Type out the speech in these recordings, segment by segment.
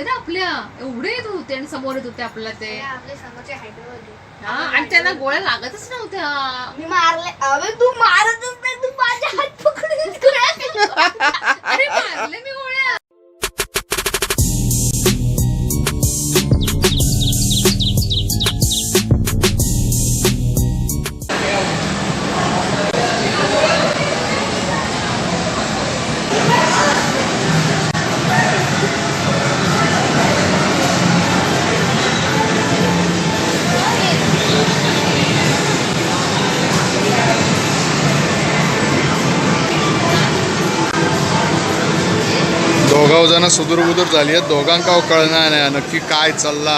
होते ना आपल्या. एवढे येत होते आणि समोर येत होते आपल्याला ते. आपल्या समोरचे हा, आणि त्यांना गोळ्या लागतच नव्हत्या. मी मारले. अबे तू मारतच नाही तू माझे हात पकडून अरे मारले मी गोळ्या. सुदूर बुदूर झाली आहे दोघांका कळणार नाही नक्की काय चालला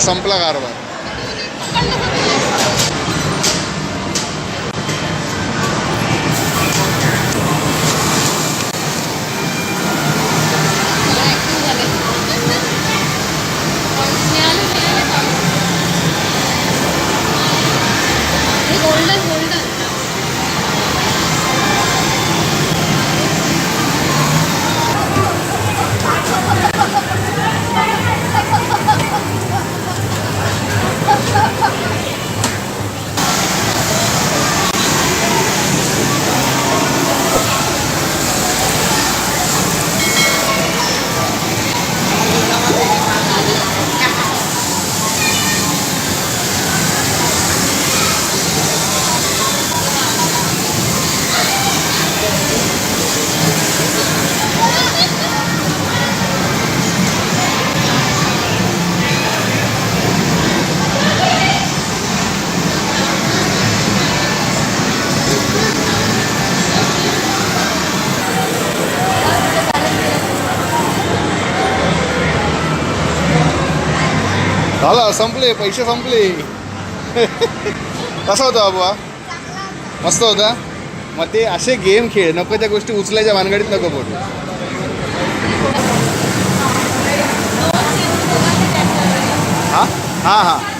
झाला संपला संपले पैसे संपले. कसा होता बाबा? मस्त होता? मग ते असे गेम खेळ नको त्या गोष्टी उचलायच्या भानगडीत नको पडू हां? हां हां.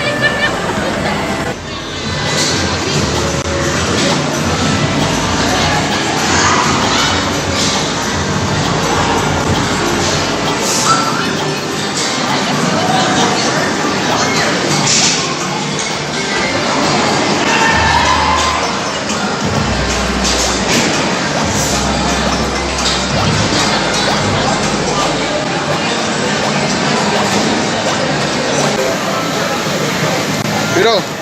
Вперед!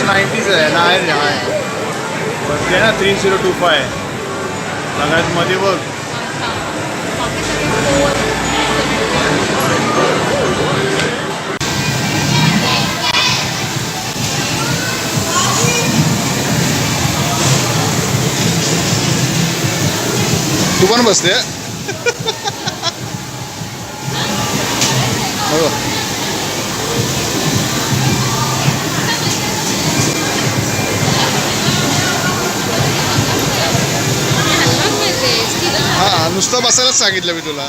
कुछ नाईन्टीज आहे ना आहे. ना आहे बघते ना थ्री झिरो टू फाय सगळ्यात मध्ये बघ. तू पण बसते? हो नुसतं बसायलाच सांगितलं मी तुला.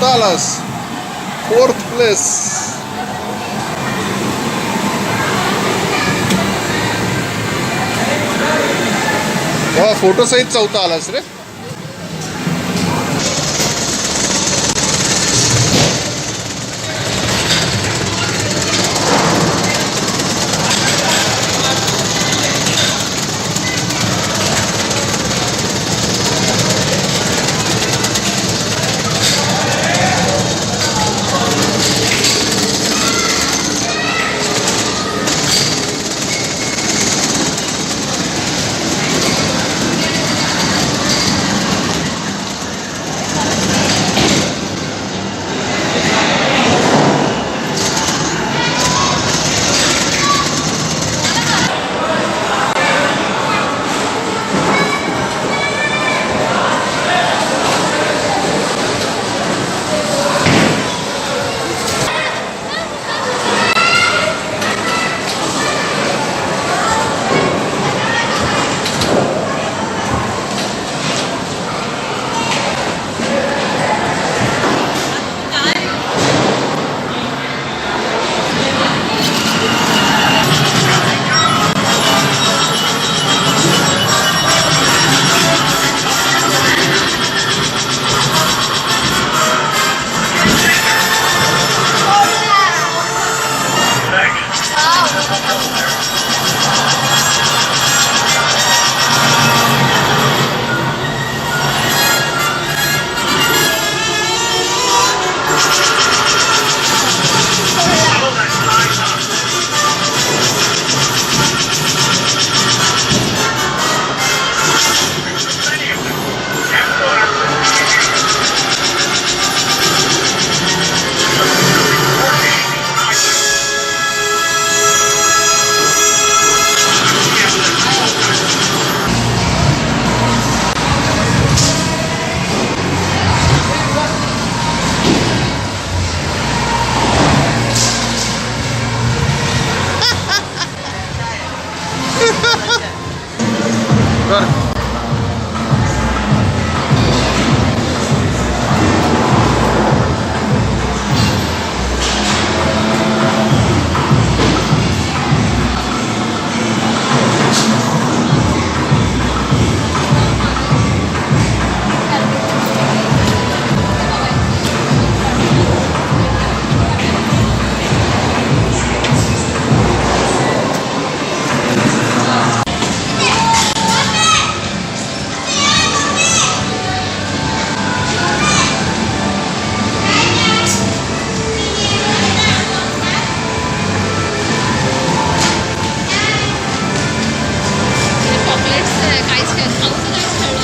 Dallas, fourth place. फोटो सहित चौथा आलास रे चॉकलेट्स काहीच खेळ खाऊचं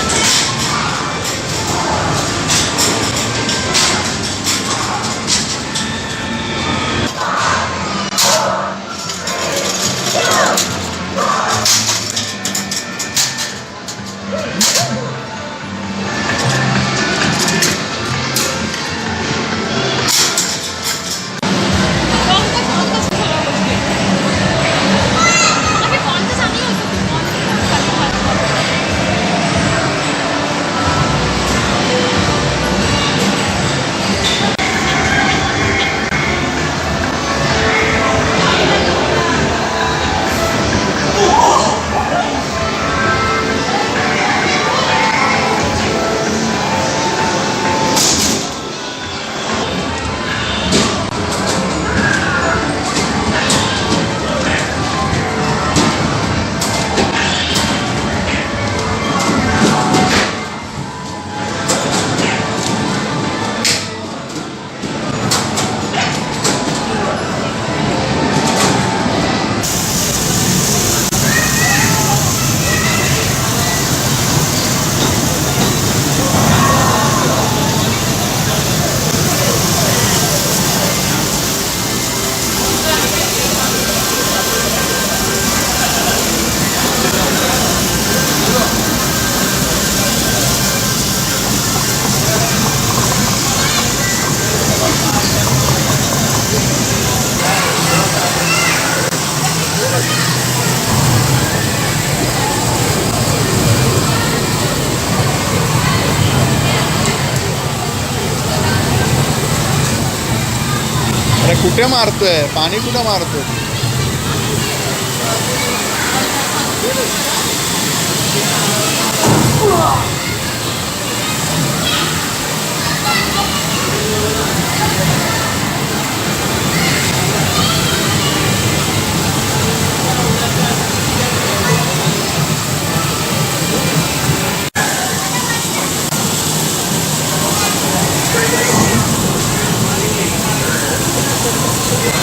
कुठे मारतोय? पाणी कुठे मारतोय? हा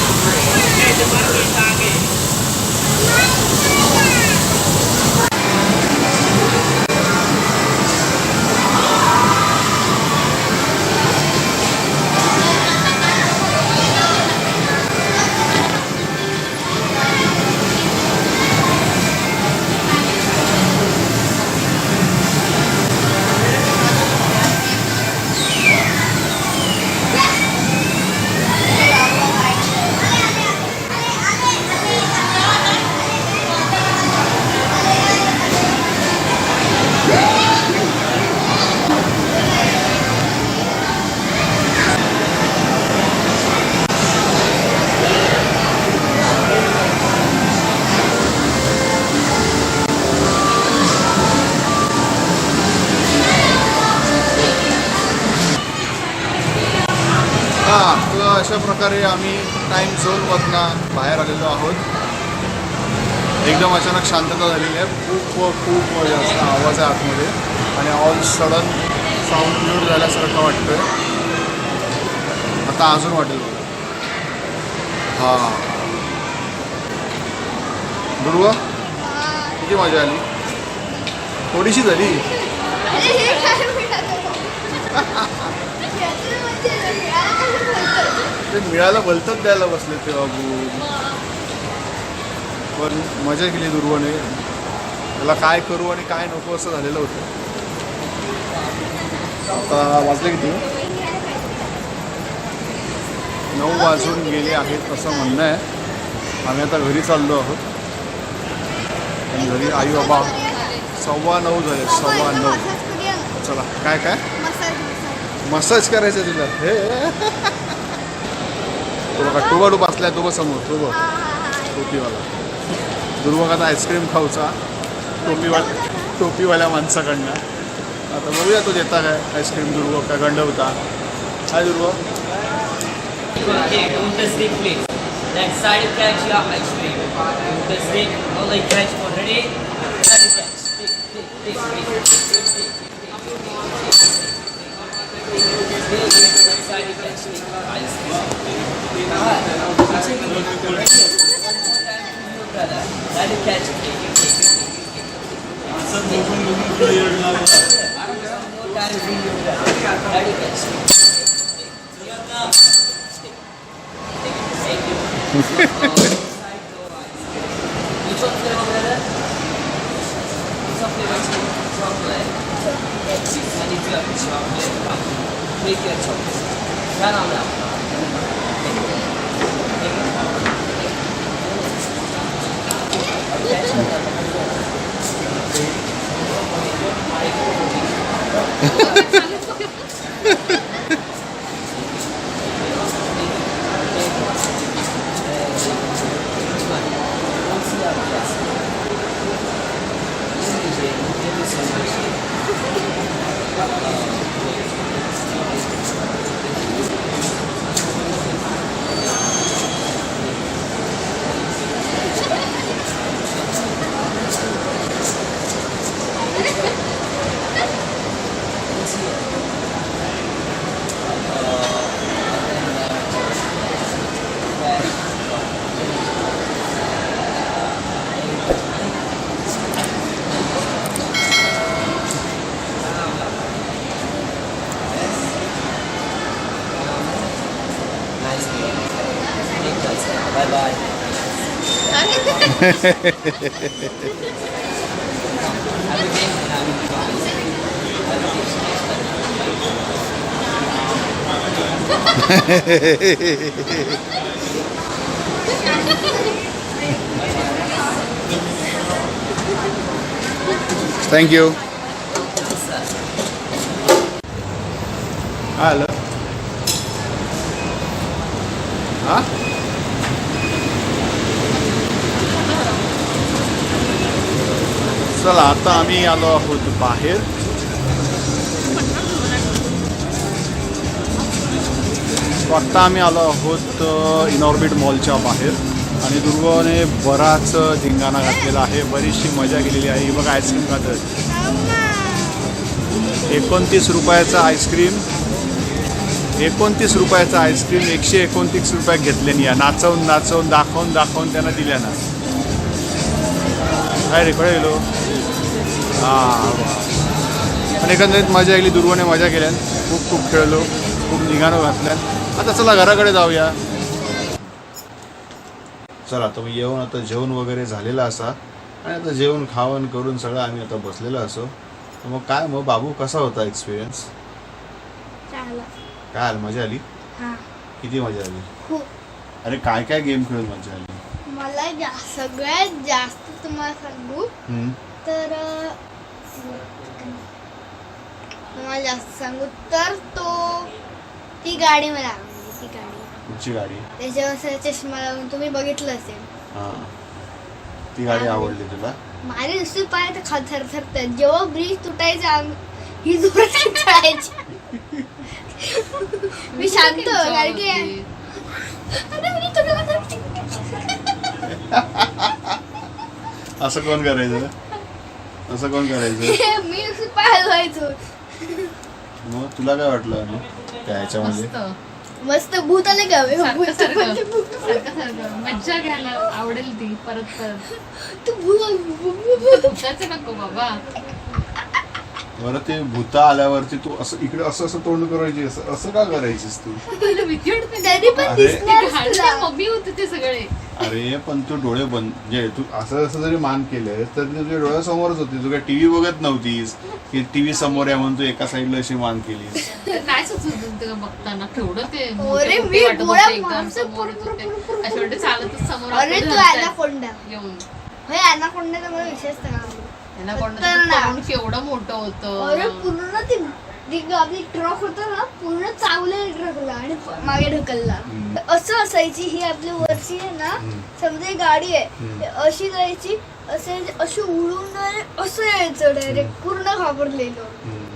आम्ही टाईम झोनमधनं बाहेर आलेलो आहोत. एकदम अचानक शांतता झालेली आहे. खूप खूप जास्त आवाज आहे आतमध्ये. आणि ऑल सडन साऊंड म्यूट झाल्यासारखं वाटतंय. आता अजून वाटेल बघा. हां. दुर्वा किती मजा आली. थोडीशी झाली अरे हे काय मिळालं? याचं म्हणजे मिळालं कसं बोलतोय? ते मिळायला भलतंच द्यायला बसले ते बाबू. पण मजा केली दुर्वाने. त्याला काय करू आणि काय नको असं झालेलं होतं. आता वाजले किती? नऊ वाजून गेले आहेत असं म्हणणं आहे. आम्ही आता घरी चाललो आहोत. आणि घरी आई बाबा सव्वा नऊ झाले सव्वा नऊ. चला काय काय? मसाज करायचं तुला. हे. तो बघा टोबा टोबा असलाय तो बघा समोर तो बघ टोपीवाला दुर्ग आता आईस्क्रीम खाऊचा टोपीवाला टोपीवाल्या माणसाकडनं आता बघूया तू देता काय आईस्क्रीम दुर्ग काय गंडवता हाय दुर्ग Thank you. Chocolate. Chocolate. I need to have chocolate. Make your chocolate. 看到没有？哈哈哈哈哈哈！Thank you. Hello. चला आता आम्ही आलो आहोत बाहेर. आत्ता आम्ही आलो आहोत इनॉर्बिट मॉलच्या बाहेर. आणि दुर्गाने बराच धिंगाणा घातलेला आहे. बरीचशी मजा केलेली आहे. बघा आईस्क्रीम खातात एकोणतीस रुपयाचं आईस्क्रीम एकोणतीस रुपयाचं आईस्क्रीम एकशे एकोणतीस रुपयात घेतल्याने या नाचवून नाचवून दाखवून दाखवून त्यांना दिल्या ना. काय रे गेलो हां. पण एकंदरीत मजा आली दुर्वाने मजा केल्यान खूप खूप खेळलो. खूप निघाणं घातल्यान आता चला घराकडे जाऊया. चला तुम्ही येऊन आता जेवण वगैरे झालेलं असा. आणि आता जेवण खावण करून सगळं आम्ही आता बसलेलो असो. तर मग काय मग बाबू कसा होता एक्सपिरियन्स काय आलं मजा आली? हा. किती मजा आली? खूप. अरे काय काय गेम खेळून मजा आली? मला जा सगळ्यात जास्त तुम्हाला सांगू. तर जास्त सांगू तर तो ती गाडी मला आवडली ती गाडी. कुठची गाडी? त्याच्यावर असा चष्मा लावून तुम्ही बघितलं असेल. हां. ती गाडी आवडली तुला? माझे नुसते पाय तर खात थरथरतात जेव्हा ब्रिज तुटायचा आम- ही जोरात खेळायची. मी शांत कारण की अरे मी तुला असं कोण करायचं? असं कोण करायचं? मी मग तुला काय वाटलं अनु त्या ह्याच्यामध्ये मस्त. मस्त भूत आले का? बे? सारखं भूत सारखं. भूत. सारखं सारखं. मज्जा घ्यायला आवडेल ती परत परत. तू भूत नको बाबा. बरं ते भूता आल्यावरती तू असं इकडे असं असं तोंड करायची असं असं का करायचीस तू तुला भीती वाटते ना? तरी पण अरे. दिसणार घाण तुला. ते मम्मी होते ते सगळे अरे पण तू डोळे बंद म्हणजे तू असं असं जरी मान केलं तर ते तुझ्या डोळ्यासमोरच होती तू काय टीव्ही बघत नव्हतीस की टीव्ही समोर आहे म्हणून तू एका साईडला अशी मान केलीस नाही सुचत होतं ते बघताना केवढं ते अरे, मोठे मी मोठे वाटत गोळ्या होते एकदम मारते, समोरच पुर, होते पुर, पुर, पुर, असे वाटते चालतच समोर अरे तू ॲनाकोंडा येऊन होय मला. यांना कोण. केवढं मोठं अरे होतं पूर्ण ती आपली ट्रक होता ना पूर्ण चावलेला ट्रकला आणि मागे ढकलला. असं असायची ही आपली वरची आहे ना समजा गाडी आहे. अशी जायची असे अशी उडून असं यायचं डायरेक्ट पूर्ण घाबरलेलो.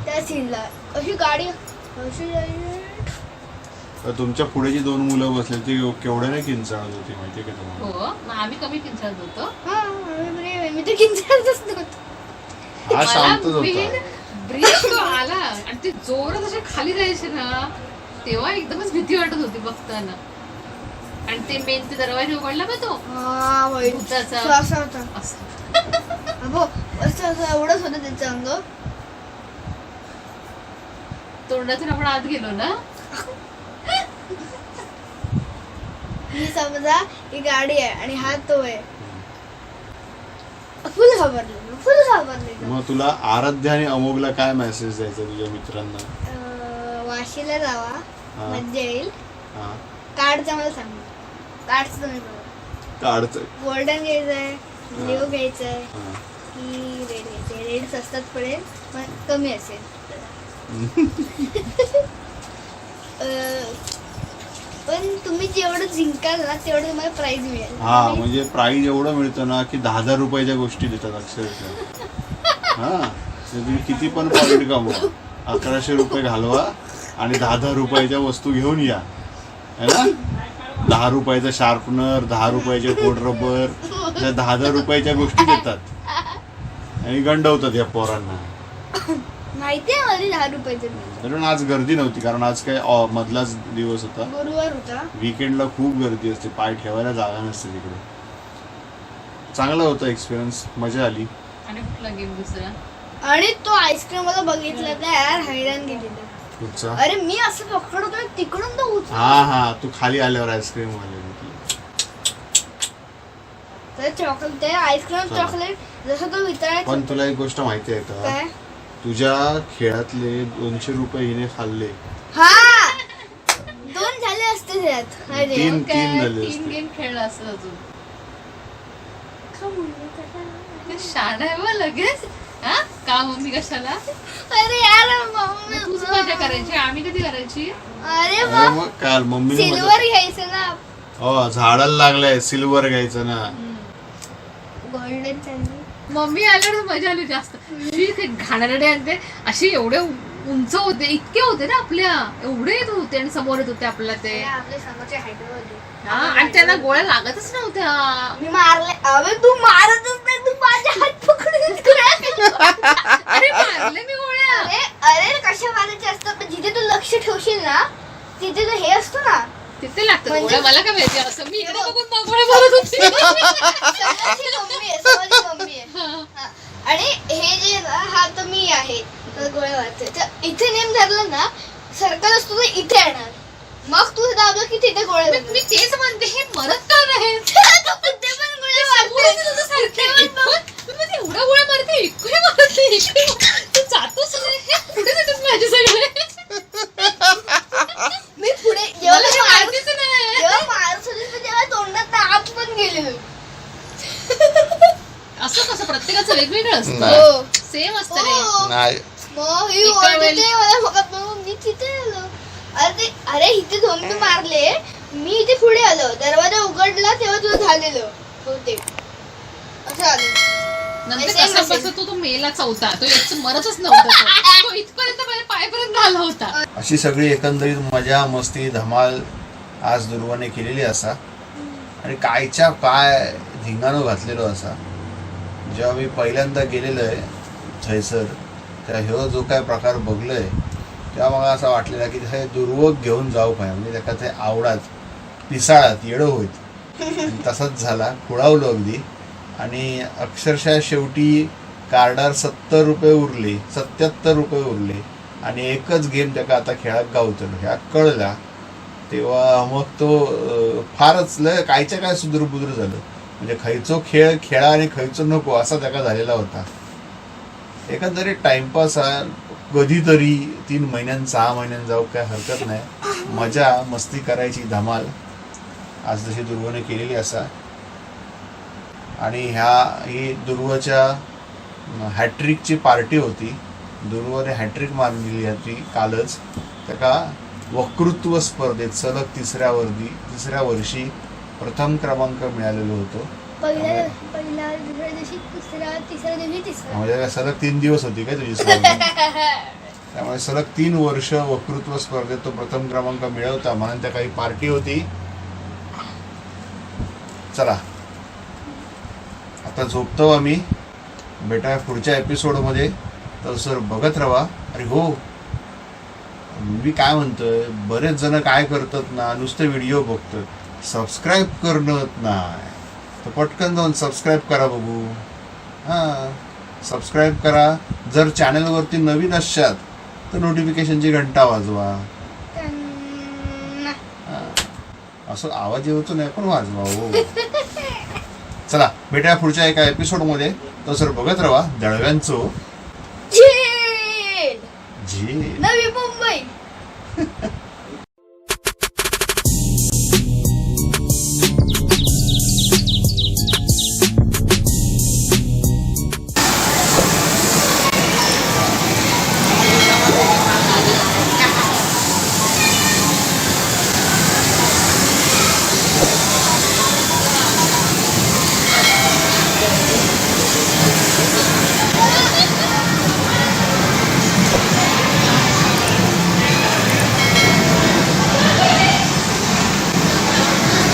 त्या सीनला. अशी गाडी अशी जायची तुमच्यापुढे जी दोन मुलं बसली ती केवढ्या नाही किंचाळत होती माहितीये का तुम्हाला? हो आम्ही कमी किंचाळत होतो. हा मी तर किंचाळतच नव्हतं. हा शांतच मला होता ब्रिज तो आला. आणि ते जोरात असे खाली जायचे ना तेव्हा एकदमच भीती वाटत होती बघताना. आणि ते मेन ते दरवाजा उघडला का तो. हा वाईट भुताचा. तो असा होता. असं. अबो असं असं एवढंच होतं त्याचं अंग. तोंडातून आपण आत गेलो ना? ही समजा ही गाडी आहे आणि हा तो आहे. फुल घाबरलेलो फुल मग तुला आराध्य आणि अमोघला काय मेसेज द्यायचा तुझ्या मित्रांना? अं, वाशीला जावा. मज्जा येईल. हा. कार्डचा मला सांग. कार्डचं तुम्ही बघा. काढचं गोल्डन घ्यायचं आहे लिओ घ्यायचं आहे. की रेड घ्यायचं आहे रेड स्वस्तात पडेल पण कमी असेल. अं, पण तुम्ही जेवढं जिंकाल ना तेवढं तुम्हाला प्राइज मिळेल. हा म्हणजे प्राईज एवढं मिळतं ना की दहा हजार रुपयाच्या गोष्टी देतात अक्षरशः. हा म्हणजे तुम्ही किती पण पॉईंट कमवा. अकराशे रुपये घालवा आणि दहा दहा रुपयाच्या वस्तू घेऊन या. है ना? दहा रुपयाचा शार्पनर दहा रुपयाचे कोड रबर त्या दहा दहा रुपयाच्या गोष्टी देतात. आणि गंडवतात या पोरांना. माहिती आहे मला दहा रुपयाचं मिळतं कारण आज गर्दी नव्हती कारण आज काय मधलाच दिवस होता. गुरुवार होता. विकेंडला खूप गर्दी असते पाय ठेवायला जागा नसते तिकडे. चांगला होता एक्सपिरियन्स मजा आली. आणि कुठला गेम दुसरा? आणि तो आईस्क्रीम मला बघितला तर यार हैराण गेलेला. कुठचा? अरे मी असं पकडतो तिकडून तो उचल हा हा तू खाली आल्यावर आईस्क्रीम तर चॉकलेट ते आईस्क्रीम. चॉकलेट जसं तो वितळायचा पण तुला एक गोष्ट माहिती आहे का? काय? तुझ्या खेळातले दोनशे रुपये हिने खाल्ले. हा! दोन झाले असते त्यात. अरे तीन- काय, तीन झाले तीन असते. गेम खेळला असं अजून. का त्याला? शाळा आहे बा लगेच. हा? का मम्मी कशाला? अरे यार मम्मी तूच मजा करायची आम्ही कधी करायची? अरे मग काल मम्मीने मजा- सिल्वर घ्यायचं ना. हो झाडाला लागलाय सिल्वर घ्यायचं ना. गोल्डन चांदी मम्मी आल्यावर मजा आली जास्त. शी ते घाणेरडे आणि ते असे एवढे उंच होते इतके होते ना आपल्या. एवढे येत होते आणि समोर येत होते आपल्या ते अरे हा, आणि त्यांना गोळ्या लागतच नव्हत्या. मी मारले. अबे तू मारतच नाही तू माझे हात पकडून अरे मारले मी गोळ्या. अरे अरे कशा मारायचे असतात? पण जिथे तू लक्ष ठेवशील ना तिथे तो हे असतो ना तिथे म्हणजे- गोळ्या मला काय माहिती असं मी इकडे बघून मग गोळ्या होती. मम्मी आहे मम्मी आहे. हा. आणि हे जे आहे ना हा तर मी आहे तर गोळ्या तर इथे नेम धरलं ना सर्कल असतो तो इथे येणार. मग तू दाबलं की तिथे गोळे मी- मी तेच म्हणते हे मरत का नाही? पण मारते एवढ्या गोळ्या मारते इकडे मारते इकडे मारते. तू जातोच नाही? हे पुढे जातात माझे सगळे मी पुढे जेव्हा मला मी हे मारत माहितीच नाही जेव्हा मारत होते तर तेव्हा तोंडात गेलेलो असं कसं? प्रत्येकाचं वेगवेगळं असतं. हो. सेम असतं रे हो. नाही. मग ही एका ओरडते वेळी- मला बघत मग मी तिथे आलो. अरे ते अरे इथे दोन मी मारले. मी इथे पुढे आलो. दरवाजा उघडला तेव्हा तुझं झालेलं. बहुतेक. असं आलं. नंतर Same कसं असेल. बसं तो तो मेला चौथा. तो याच मरतच नव्हता तो. तो इथपर्यंत माझ्या पायापर्यंत आला होता. अशी सगळी एकंदरीत मजा मस्ती धमाल आज दुर्वाने केलेली असा. आणि कायच्या काय धिंगाणं घातलेलो असा. जेव्हा मी पहिल्यांदा गेलेलो आहे थंयसर तेव्हा ह्यो जो काय प्रकार बघलोय तेव्हा मला असं वाटलेला की हे दुर्वक घेऊन जाऊ काय म्हणजे त्याका ते आवडात पिसाळात येडं होईत. तसाच झाला खुळावलो अगदी. आणि अक्षरशः शेवटी कार्डार सत्तर रुपये उरले सत्याहत्तर रुपये उरले. आणि एकच गेम त्याका आता खेळात गावतलो ह्या कळला तेव्हा मग तो फारच लय कायच्या काय सुदूरबुदूर झालं. म्हणजे खयचो खेळ खेळा आणि खयचो नको असा त्याका झालेला होता. एकंदरीत टाइमपास हा कधीतरी तीन महिन्यां सहा महिन्यां जाऊ काय हरकत नाही. मजा मस्ती करायची धमाल. आज जशी दुर्वने केलेली असा. आणि ह्या ही दुर्वच्या हॅट्रिकची पार्टी होती. दुर्वने हॅट्रिक मारलेली होती कालच. त्याका वक्तृत्व स्पर्धेत सलग तिसऱ्या वर्दी तिसऱ्या वर्षी प्रथम क्रमांक मिळालेलो होतो. पहिल्या पहिल्या दुसऱ्या दिवशी दुसऱ्या तिसऱ्या दिवशी तिसरा. म्हणजे काय सलग तीन दिवस होती काय तुझी स्पर्धा? त्यामुळे सलग तीन वर्ष वक्तृत्व स्पर्धेत तो प्रथम क्रमांक मिळवता. म्हणून त्या काही पार्टी होती. चला. आता झोपतो आम्ही. भेटा पुढच्या एपिसोडमध्ये तर सर बघत राहा. अरे हो. मी काय म्हणतोय? बरेच जण काय करतात ना नुसते व्हिडिओ बघतात. सबस्क्राईब करणं नाही. तर पटकन जाऊन सबस्क्राईब करा बघू. हां. सबस्क्राईब करा. जर चॅनलवरती नवीन असशात तर नोटिफिकेशनची घंटा वाजवा. हां. असं आवाज येतो नाही पण वाजवा हो. चला भेटूया पुढच्या एका एपिसोडमध्ये तो सर बघत राहा दळव्यांचो. झेल जी नवी मुंबई